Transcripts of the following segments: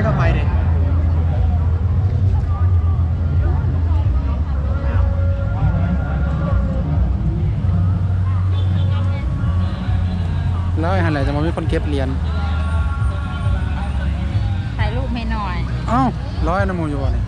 จ๊ก็ไปดิแล้วไอ้หันไหนจะมามีคนเก็บเหรียญถ่ายรูปให้หน่อย เอ้าร้อยนะมูอยู่วะนี่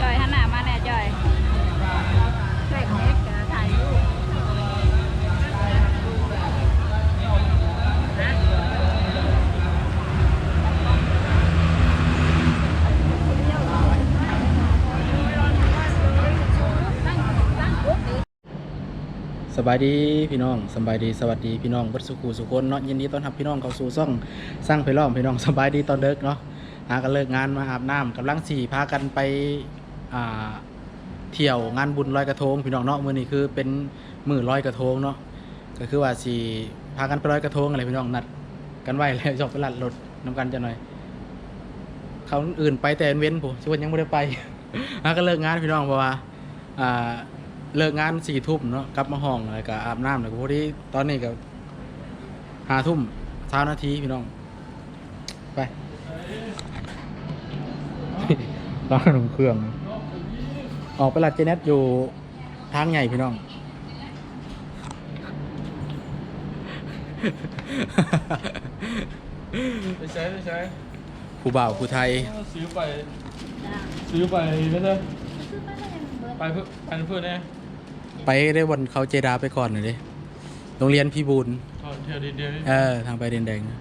จอยหันหน้ามาแน่จอยเล็กเล็กถ่ายรูป ส บายดีพี่น้องสบายดีสวัสดีพี่น้องเบัดสุขูสุคนเนาะยินดีต้อนรับพี่น้องเข้าสู่ซ่องสร้างไปล้อมพี่น้องสบายดีตอนเลิกเนาะหากันเลิกงานมาอาบน้ำกำลังสี่พากันไปเที่ยวงานบุญลอยกระทงพี่น้องเนาะมือนี้คือเป็นมือลอยกระทงเนาะก็คือว่าสิพากันไปลอยกระทงอะไรพี่น้องนัดกันไว้แล้วจบไปลัดรถนํกันจะหน่อยเขาอื่นไปแต่เว้นผมชวนยังไม่ได้ไปหาก็เลิกงานพี่น้องเพราะว่า เลิกงานสี่ทุ่มเนาะกลับมาห้องแล้วก็อาบน้ำแล้วก็พอดีตอนนี้ก็ห้าทุ่มเช้านาทีพี่น้อง ไปร้านขนมเครื่อง ออกไปลัดเจเน็ตอยู่ทางใหญ่พี่น้องไม่ใช่ไม่ใช่ผู้บ่าวผู้ไทย ซื้อไป ซื้อไปไม่ใช่ไปเพื่อไปเพื่อนแน่ ไปได้วันเขาเจดาไปก่อนหน่อยดิโรงเรียนพี่บูลถอนเที่ยวเดียวนี่เออทางไปเดนแดงนะ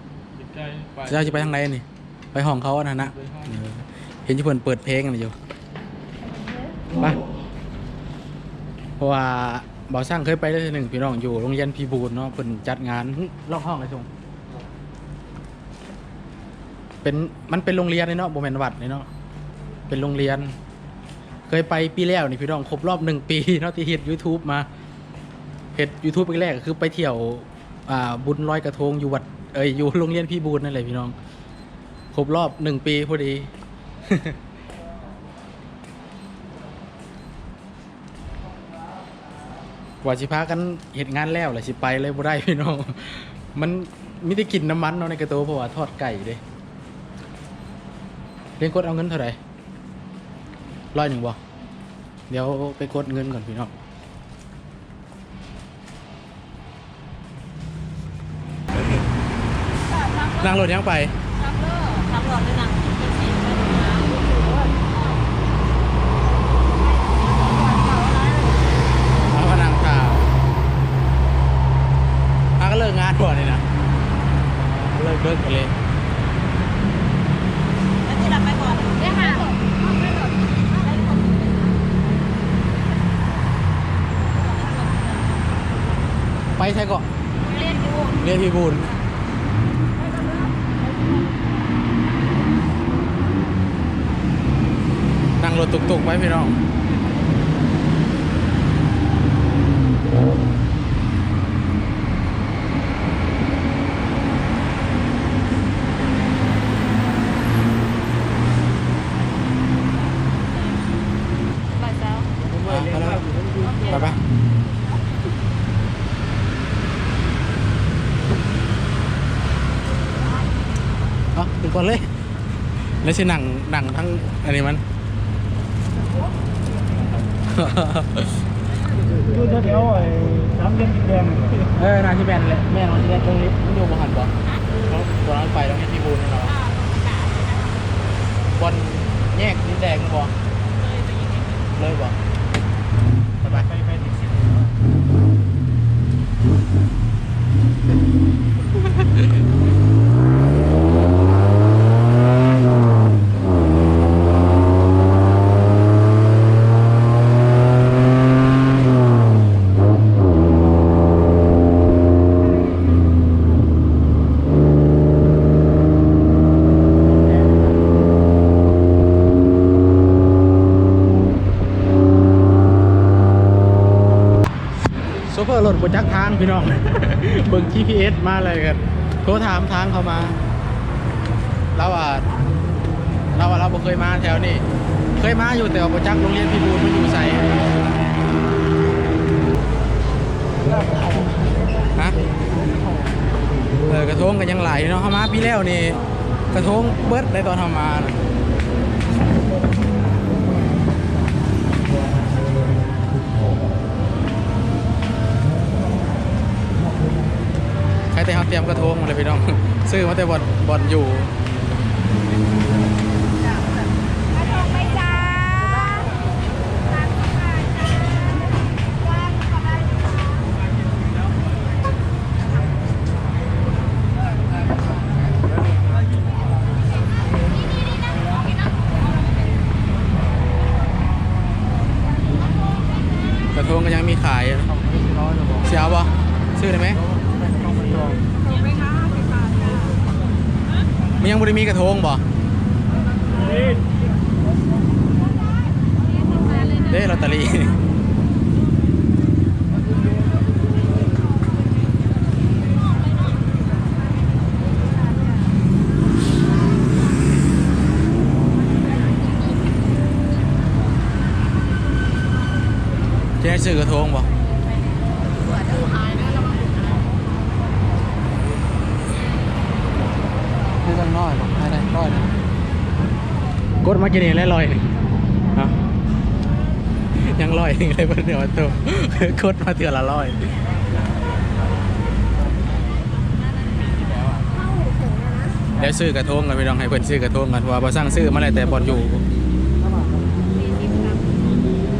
ใกล้ไปเจ้าจะไปทางไหนนี่ไปห้องเขาอะนะนะไปห้องเออเห็นที่เพิ่นเปิดเพลงอะไรอยู่ไปเพราะว่าบ่าวสร้างเคยไปได้ทีหนึ่งพี่น้องอยู่โรงเรียนพีบูลเนาะเพิ่นจัดงานหึล็อกห้องเลยชงเป็นมันเป็นโรงเรียนเลยเนาะบ่แม่นวัดเลยเนาะเป็นโรงเรียน เคยไปปีแล้วนี่พี่น้องครบรอบหนึ่งปีเนาะที่เฮ็ด YouTube มาเฮ็ด YouTube ปีแรกคือไปเที่ยวอ่าบุญลอยกระทงอยู่วัดเอ้ยอยู่โรงเรียนพี่บูลนั่นแหละพี่น้อง ครบรอบหนึ่งปีพอดีกว่าสิพากันเหตุงานแล้วแหละสิไปเลยบ่ได้พี่น้อง มันมิได้กินน้ำมันเนาะในกระโตเพราะว่าทอดไก่เด้เรียนกดเอาเงินเท่าไหร่ ร้อยหนึ่งบ่เดี๋ยวไปกดเงินก่อนพี่น้องนั่งรถยังไปรับเลิกรับหลอดด้วยนะเป็นสีเป็นน้ำโอ้โหเอาพนังข่าวอาก็เลิกงานก่อนเลยนะ เลิกเลิกกันเลย แล้วที่เราไปก่อนได้ค่ะ ไปใช่ก่อนเล่นอยู่เรียนพี่บูลนั่งรถตุกๆไว้พี่น้อง ไปเจ้า ไปไปเอาถึง ก่อนเลย แล้วใช่หนังหนังทั้งอันนี้มันดูเดี๋ยวไอ้น้ำเย็นดินแดงเออนาที่แมนเลยแม่นอนที่แรกตรงนี้มันอยู่บนหันบ่เขาตัวนั้นไปตรงนี้ที่บูนนั่นเหรอบอลแยกดินแดงบ่เลยบ่สบายไปไปดิโซเฟอร์รถบนจักทาง พี่น้อง เบิ่ง GPS มาเลยกันโทรถามทางเขามาเราว่าเราว่าเราบ่เคยมาแถวนี้ เคยมาอยู่แต่ว่าบ่จักโรงเรียนพิบูลมันอยู่ไสฮะเออกระทงกันยังไหลายเนาะเฮามาปีแล้วนี่ กระทงเบิดได้ตอนเฮามาน่ะ ครแต่เฮาเตรียมกระทงมาเลยพี่น้อง ซื้อมาแต่บ่อนบ่อนอยู่กระทงไหมจ้าสามสิบบาทจ้าว่างก็ได้ค่ะกระทงก็ยังมีขายเสียเอาบ่ซื้อได้ไหม ทจ้ามันยังบ่ได้มีกระทงบ่เด้ลอตเตอรี่จะให้ซื้อกระทงบ่ซื้อตั้งน้อยบ่ให้ได้ร้ อยนะกดมากินเองแล้วร้อยหนึ่งฮะยังร้อยหนึ่งเลยเพิ่นเดี๋ยวตัวกดมาเถื่อละร้อยเดี๋ยวซื้อกระทงกันไปลองให้เพิ่นซื้อกระทงกันเพราะว่าบ่สั่งซื้อมาแล้วแต่บ่อนอยู่สี่สิบครับ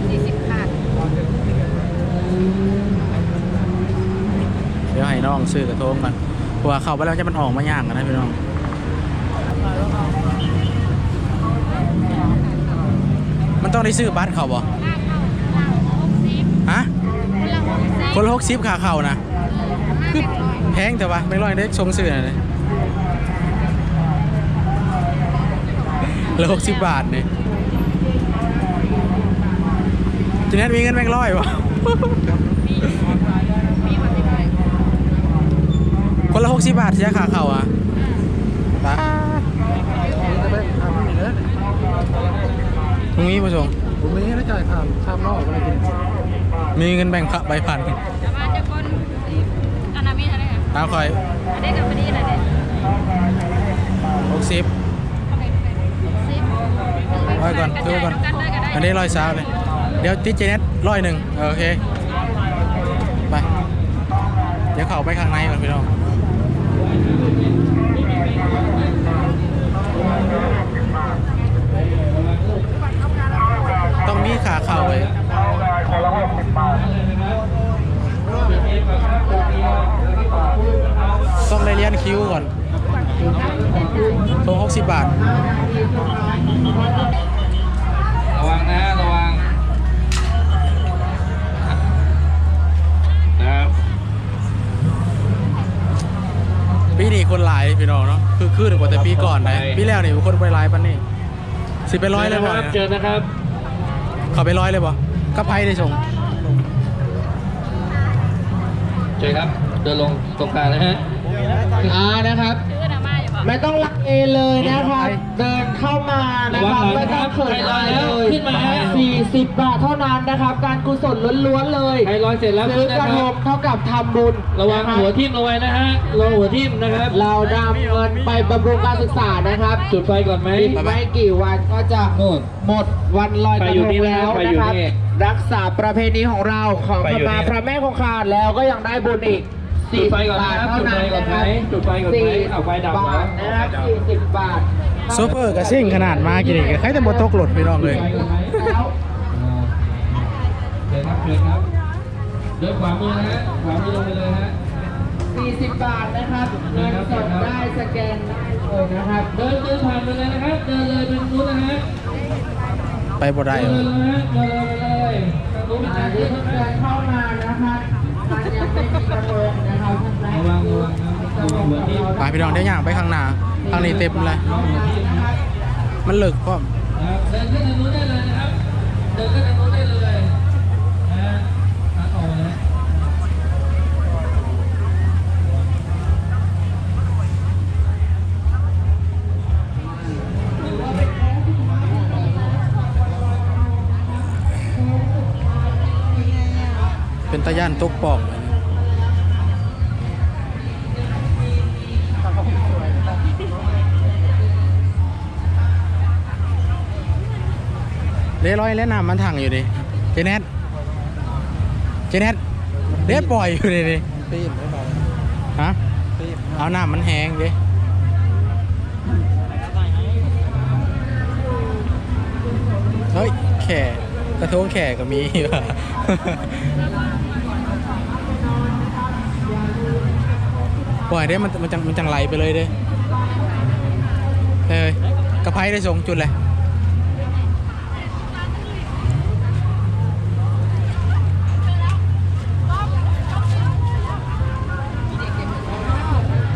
สี่สิบขาดเดี๋ยวให้น้องซื้อกระทงกันเพราะว่าเข้าไปแล้วจะมันออกมาย่างกันนะพี่น้อง มันต้องได้ซื้อบัตรเขาบ่ค่าเข้าเราหกสิบฮะคนละหกสิบคนละหกสิบขาเข้านะห้าแบงค์ร้อยแพงแต่ว่าไม่ร้อยได้ทรงซื้อหน่อยเลยละหกสิบบาทนี่จีเน็ตมีเงินแบงค์ร้อยวะมีวันที่เท่าไหร่คนละหกสิบบาทเสียขาเข้าอะ ตาตรงนี้ผู้ชมผมไม่ได้จ่ายผ่านข้ามนอกอะไรกินมีเงินแบ่งใบพันแต่ว่าจะคนอันนั้นมีเท่าไหร่อะเอาคอยอันนี้กับอันนี้อะไรเนี่ยหกสิบโอเคโอเคสิบร้อยก่อนซื้อก่อนกันได้ก็ได้อันนี้ร้อยสาวเลยเดี๋ยวติดเจเน็ตร้อยหนึ่งโอเคไปเดี๋ยวเข้าไปข้างในก่อนพี่น้อง ต้อง มีขาเข่าไว้ต้องได้เรียนคิวก่อนตรงหกสิบบาท ระวังนะ ระวังนะครับปีนี้คนหลายพี่น้องเนาะ คือคือกว่าแต่ปีก่อนนะปีแล้วนี่คนไปหลายปันนี่สิไปร้อยเลยบ่เจอนะครับ เขาไปร้อยเลยบ่ก็ไพ่ได้ส่งเจอครับ เดินลงตรงกลางนะฮะอ่านะครับ ไม่ต้องลักเอเลยนะครับ เดินเข้ามานะครับไม่ต้องเขินอายเลยขึ้นมาฮะ40 บาทเท่านั้นนะครับ การกุศลล้วนๆเลยใครร้อยเสร็จแล้วซื้อนะกระคทรับงเท่ากับทำบุญระวังนคบหัวทิ่มเอาไว้นะฮะระวังหัวทิ่มนะครับ เรานำเงินไปบำรุงการศึกษานะครับ จุดไฟก่อนไหมอีกไม่กี่วันก็จะโน่นหมดวันลอยกระไปอยู่ทงนี่นะแล้วไปนะอยู่ครับนี่รักษาประเพณีของเราขอไปขอยู่มานี่พระแม่คงคาแล้วก็ยังได้บุญอีก จุดไฟก่อนบาทนะครับเท่านั้นจุดไฟก่อนไหมนะครับจุดไฟก่อนไหมสี่เอาไฟดับบาทเหรอนะครับ40บาทซูเปอร์กับซิ่งขนาดมากี่นี่ใครแต่บตกหลดพี่น้องเลยจุดไฟก่อนไหมแล้วอ่าเดินครับเดินครับเดินขวามือนะฮะขวามือลงไปเลยฮะ40 บาทนะครับเงินสดได้สแกนได้เลยนะครับ เดินเดินผ่านไปเลยนะครับ เดินเลยเป็นนู้นนะฮะไปบ่ได้เดินเลยนะฮะเดินเลยไปเลยทางนู้นเป็นอ่าทางที่เดินเพิ่งนะเดินเข้ามานะครับมันยัง ไม่มีกระทงนะครับท่านแรระกวังระวังนะระวังหัวที่ไปพี่น้องเดี๋ยวย่างไปข้างหน้าข้างนี้เต็มเลย มันเลิกพร้อม นะครับเดินขึ้นทางนู้นได้เลยนะครับ เดินขึ้นทางนู้นได้เลยนะฮะขาออกนะ ตะย่านตกปอกเละร้อยแล้วน้ำมันถังอยู่ดิเจเน็ตเจเน็ตเละปล่อยอยู่ดิดิปีนไม่เบาฮะปีนเอาน้ำมันแห้งดิเฮ้ยแข่กระทงแข่ก็มีว่ะ ปล่อยได้มันมันจังมันจังไหลไปเลยเด้เฮ้ยกระไพได้ส่งจุดเลย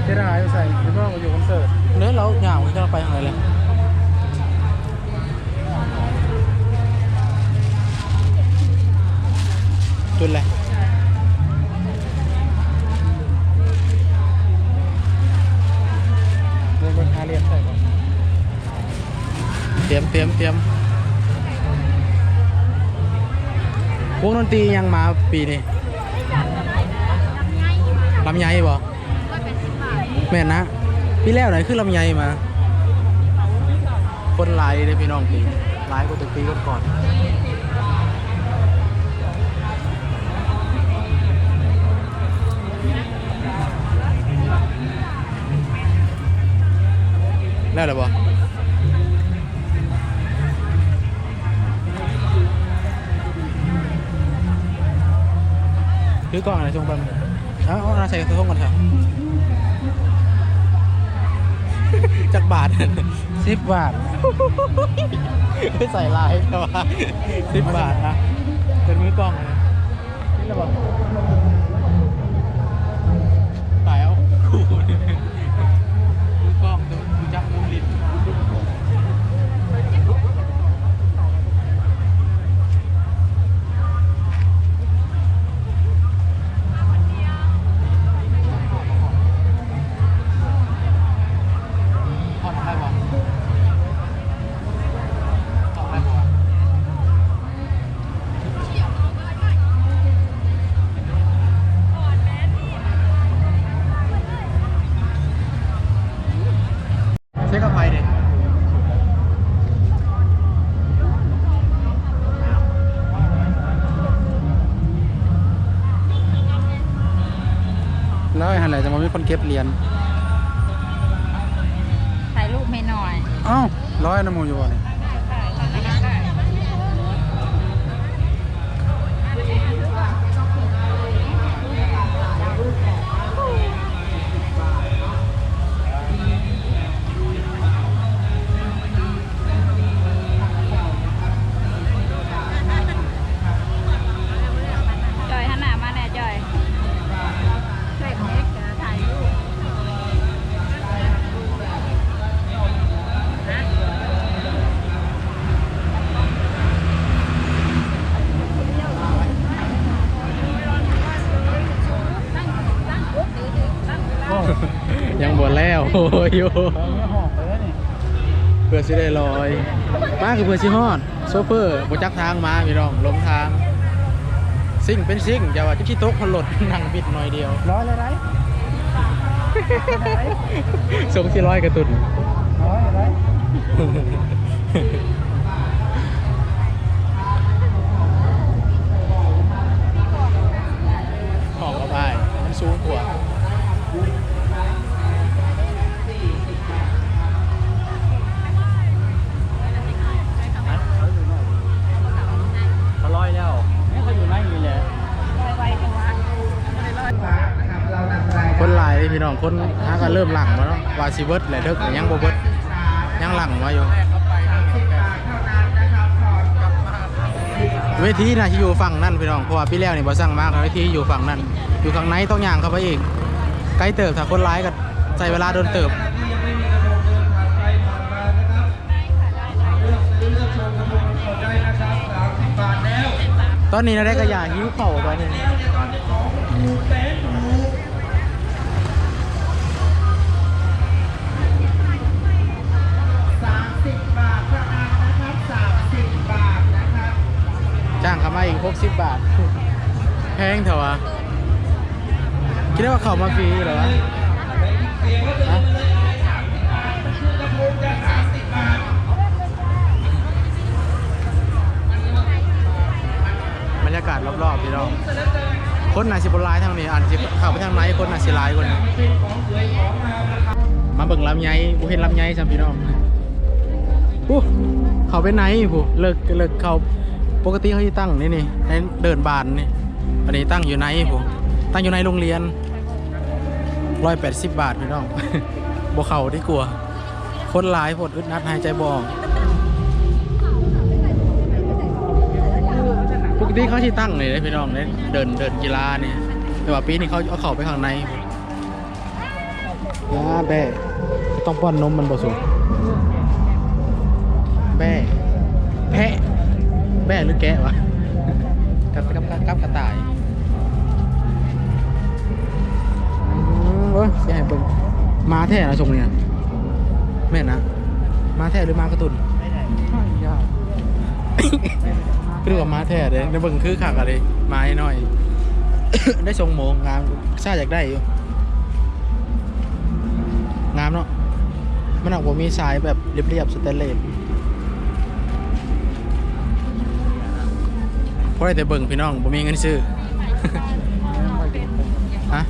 เจ๊ได้หายไปใส่พี่น้องอยู่คอนเสิร์ตเนื้อเราเหงาที่เราไปทางไหนเลยจุดเลย เตรียมเตรียมเตรียมวงดนตรียังมาปีนี้ลำไยบ่แม่นนะปีแล้วไหนคือลำไยมา คนหลายเลยพี่น้องปีหลายกว่าตัวปีก่อนๆแล้วเหรอบ่ ถือกล้องอะไรชงไปมั้ยเอาเอาเอาใส่กระทงก่อนเถอะจากบาทสิบบาทไม่ใส่ลายแต่ว่าสิบบาทนะเป็นมือกล้องเลยนี่ระบอ คนเก็บเหรียญถ่ายรูปให้หน่อยเอ้าร้อยน้ำมูอยู่บ่เนี่ย บวแล้วโอ้ยอยู่เพื่อสิได้ลอยมาคือเพื่อสิฮอดโซเฟอร์บ่จักทางมาพี่น้องหลงทาง ซิ่งเป็นซิ่งอย่าว่าจะขี้ตกคนหลดนั่งบิดหน่อยเดียวร้อยเลยไรส่งที่ร้อยกระตุนร้อยไรออกกระพายมันสูงกว่าเขา องคนหากันเริ่มหลังมาเนาะว่าสิเบิดแหละเด้อยังโบเบิดยังหลังมาอยู่เวทีนะที่อยู่ฝั่งนั่นพี่น้องเพราะว่าพี่แล้วนี่บ่สั่งมากเวทีอยู่ฝั่งนั่นอยู่ข้างในต้องย่างเข้าไปอีกไกล้เติบถ้าคนร้ายก็ใช้เวลาโดนเติบตอนนี้เราได้กระยาหิ้วเข่าไปนี่ จ้างเขามาอีก 60 บาทแพพงเถอะวะ คิดว่าเขามาฟรีเหรอวะฮะบรรยากาศรอบๆพี่น้องคนน่าสิบหลายทางนี้อาจจะเข้าไปทางไหนคนน่าสิหลายคนน่ะมาเบิ่งลำไยกูเห็นลำไยซ้ำพี่น้องอู้เขาไปไหนผู้เลิกเลิกเขา ปกติเขาจะตั้งนี่นี่ในเดินบานนี่อันนี้ตั้งอยู่ไหนผู้ตั้งอยู่ในโรงเรียนร้อยแปดสิบบาทพี่น้องบ่เขาที่กลัว คนหลายผดอึดนัดหายใจบออกปกติเขาที่ตั้งเลยนะพี่น้องเนี่ยเดินเดินกีฬาเนี่ยแต่ว่าปีนี้เขาเอาเข่าไปข้างในยาแบ่ต้องป้อนนมมันบ่สูงแบ่แพะ แบ่หรือแกะวะกับกับกับกับกระต่ายอืมเว้ยสิให้เบิ่งมาแท้นะชมเนี่ยแม่นนะมาแท้หรือมากระตุนไม่ได้ยากคือว่ามาแท้เด้ในเบิ่งคือขักอะไรมาให้หน่อย ได้ทรงโมงงามซาอยากได้อยู่งามเนาะมันออกว่ามีสายแบบเรียบๆสเตนเลส เพราะได้แต่เบิ่งพี่น้องบ่มีเงินซื้อฮะ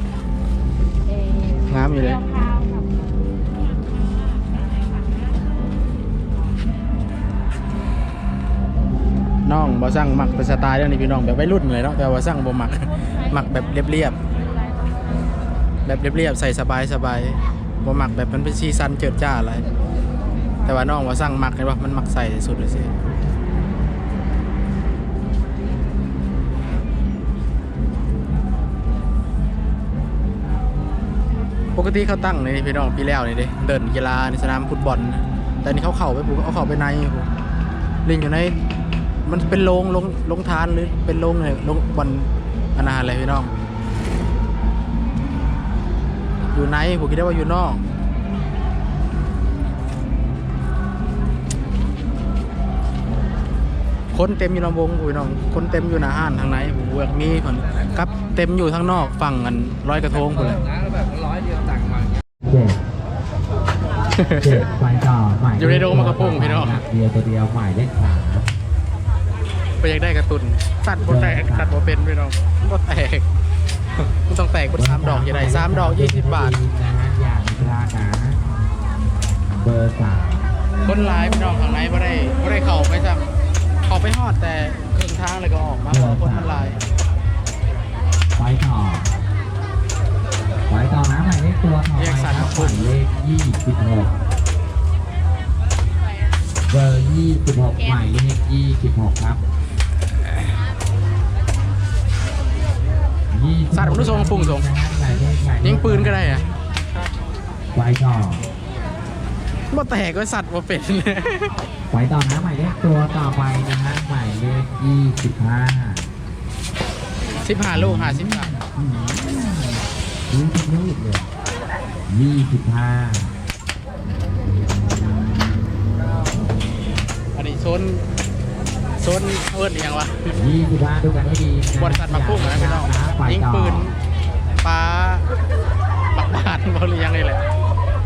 งามอยู่เลยน้องบ่สั่งมักเป็นสไตล์เรื่องนี้พี่น้องแบบวัยรุ่นเลยเนาะแต่ว่าสั่งบ่มักหมักแบบเรียบๆแบบเรียบๆใส่สบายสบายบ่มักแบบมันเป็นซีซันเจิดจ้าอะไรแต่ว่าน้องว่าสั่งมักเห็นว่ามันหมักใส่สุดเลยสิ กติเขาตั้งในพี่น้องพี่แล้วนี่เด้เดินกีฬาในสนามฟุตบอล แต่นี่เขาเข้าไปปุ๊บเขาเข้าไปในลิงอยู่ใน มันเป็นโรงโรงโรงทานหรือเป็นโรงอะไรโรงบอลอาณาอะไรพี่น้อง อยู่ในผมคิดได้ว่าอยู่นอกคนเต็มอยู่ลำวงอุ้ยน้องคนเต็มอยู่หน้าห้านทางไหนผมเบือกนี้คนครับเต็มอยู่ทางนอกฝั่งกันร้อยกระทงคนเลย นะแล้วแบบร้อยเดียวต่างมาเจ็ดเจ็ดไปต่อหมายอยู่ในโรงมะกระพุ้งพี่น้อง เดียวตัวเดียวหมายเลขสามไปอยากได้กระตุนตัดบ่แตกตัดบ่เป็นพี่น้องบ่แตกมันต้องแตกเป็นสามดอกอย่าได้สามดอกยี่สิบบาทนะฮะอย่างนี้พลาดนะเบอร์สามคนร้ายพี่น้องข้างในไม่ได้ไม่ได้เข้าไปซ้ำเข้าไปฮอดแต่ครึ่งทางเลยก็ออกมาเพราะคนมันหลายไปต่อไปต่อนะหมายเลข ตัวต่อไปครับหมายเลขยี่สิบหกเบอร์ยี่สิบหกหมายเลขยี่สิบหกครับยี่สัตว์มนุษย์ทรงฟุ้งทรงหมายเลขหมายเลขยิงปืนก็ได้อะไปต่อบ่แตกก็สัตว์บ่เป็นไปต่อนะหมายเลขตัวต่อไปนะฮะหมายเลขยี่สิบห้าสิบห้าลูกห้าสิบบาทยี่สิบลูกเลย ยี่สิบห้าอันนี้โซนโซนเอิ้นอหยังวะยี่สิบห้าดูกันให้ดีนะบริษัทมาพุ่งนะพี่น้องไปยิงต่อปืนปลาปักบาทบ่หรือยังไงแหละ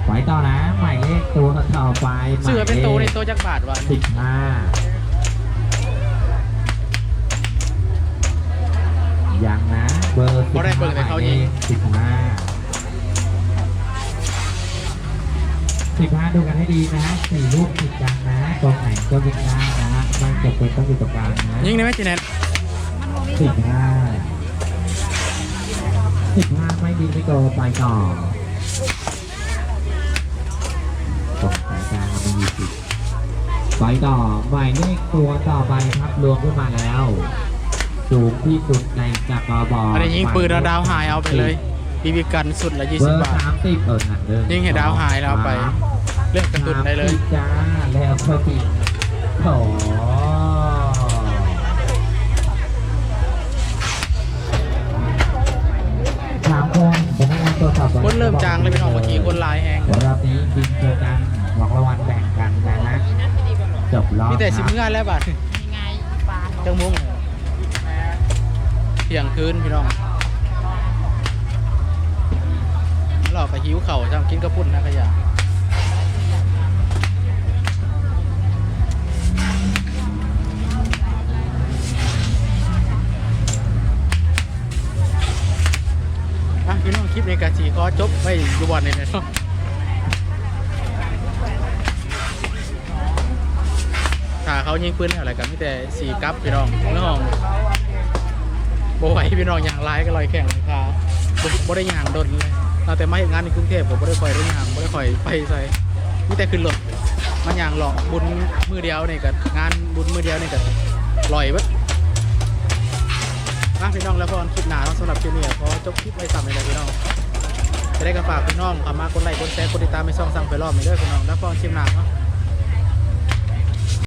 ไปต่อนะหมายเลขตัวต่อไปเสือเป็นตัวในตัวจักบาทวะสิบห้ายังนะ เบอร์บ่ได้เบิ่งแต่เขายิงสิบห้า สิบห้าดูกันให้ดีนะสี่ลูกติดกันนะตรงไหนก็ยิงได้นะฮะไม่จำเป็นต้องอยู่ตรงกลางนะยิงได้ไหมจีเน็ตสิบห้าสิบห้าไม่ดีไม่โกไปต่อตรงสายกลางมันมีสิบไปต่อหมายเลขตัวต่อไปครับรวมขึ้นมาแล้วสูงที่สุดในจักรบอลอันนี้ยิงปืนแล้วดาวหายเอาไปเลยบีบีกันสุดละยี่เบสิอบร์บาทสามสิบเออหันเดินยิงให้ดาวหายแล้วเอาไป เลือกกระตุนได้เลยสามสิบจ้าแล้วก็ปีโถสามคนพนักงานตัวจสอบคนเริ่มจางเลยพี่น้องเมื่อกี้คนหลายแหงเดี๋ยวรอบนี้บินเจอกันหวังรางวัลแบ่งกันนะฮะจบรอบมีแต่สิบครับเงื่อนแล้วบาทยังไงปลาจังมุ้งเที่ยงคืนพี่น้องเราก็หิวเข่าวจังกินกระปุ่นนะขยะ ลิปในกาจีก็จบไปอยู่วันนี้นาะถ้าเขายิงปืนอะไรกันมีแต่สีกับพี่น้องน้องโบไหวพี่น้องอย่างไรก็ลอยแข่งเลยค่ะบ่บ่ได้ย่างโดนเลยเราแต่มาเห็นงานในกรุงเทพผมบ่ได้คอยได้ย่างบ่ได้คอยไปใส่มีแต่ขึ้นรถมันย่างหลอกบุญมือเดียวนี่ก็งานบุญมือเดียวนี่ก็ลอยเบิด อะพี่น้องแล้วพอคลิปหนาสำหรับคลิปนี้ขอจบคลิปไว้สามเลยพี่น้องจะได้กระฝากพี่น้องเข้ามากดไลค์กดแชร์กดติดตามไปช่องสั่งไปรอบไปเด้อพี่น้องแล้วพอคลิปหนาเนาะ